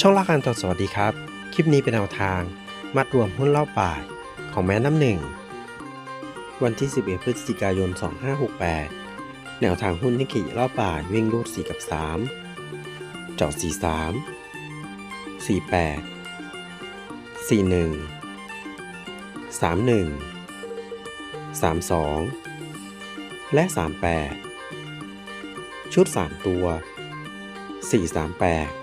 ช่องละการต่อสวัสดีครับ คลิปนี้เป็นแนวทางมัดรวมหุ้นเล่าป่ายของแม่น้ำหนึ่ง วันที่ 11 พฤศจิกายน 2568 แนวทางหุ้นนิกเกิเล่าป่ายวิ่งรูด 4 กับ 3 เจาะ43 48 41 31 32 และ 38 ชุด 3 ตัว 438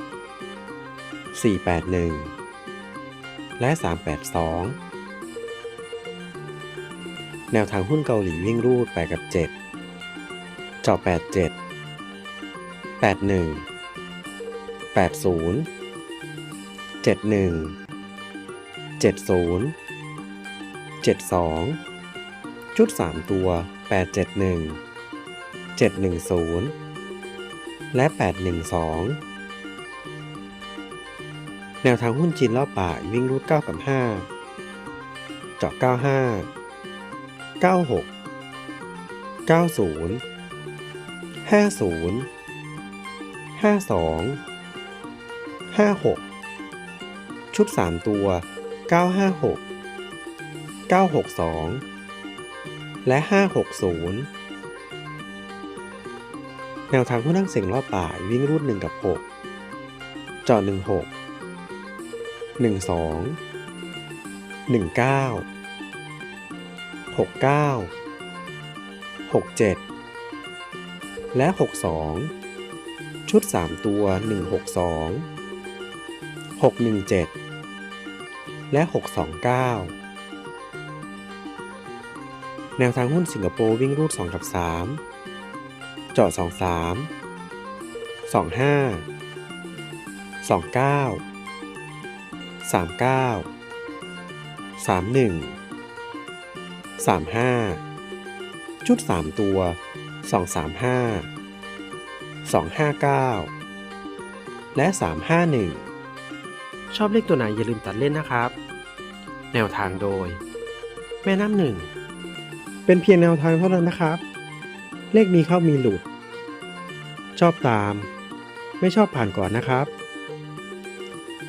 481 และ 382 แนวทางหุ้นเกาหลีวิ่งรูด8กับ 7 เจาะ87 81 80 71 70 72 ชุด 3 ตัว 871 710 และ 812 แนวทางหุ้นจีนรอบป่ายวิ่งรูด9กับ 5 เจาะ 95 96 90 50 52 56 ชุด 3 ตัว 956 962 และ 560 แนวทางหุ้นนั่งเสียงรอบป่ายวิ่งรูด 1 กับ 6 เจาะ 16 69 67 และ 62 ชุด 3 ตัว 162 617 และ 629 แนวทางหุ้นสิงคโปร์วิ่งรูด2กับ 3 จอด 23 25 29 39 31 35 ชุด 3 ตัว 235 259 และ 351 ชอบเลขตัวไหนอย่าลืมตัดเล่นนะครับ แนวทางโดย แม่น้ำหนึ่ง เป็นเพียงแนวทางเท่านั้นนะครับ เลขมีเข้ามีหลุด ชอบตาม ไม่ชอบผ่านก่อนนะครับ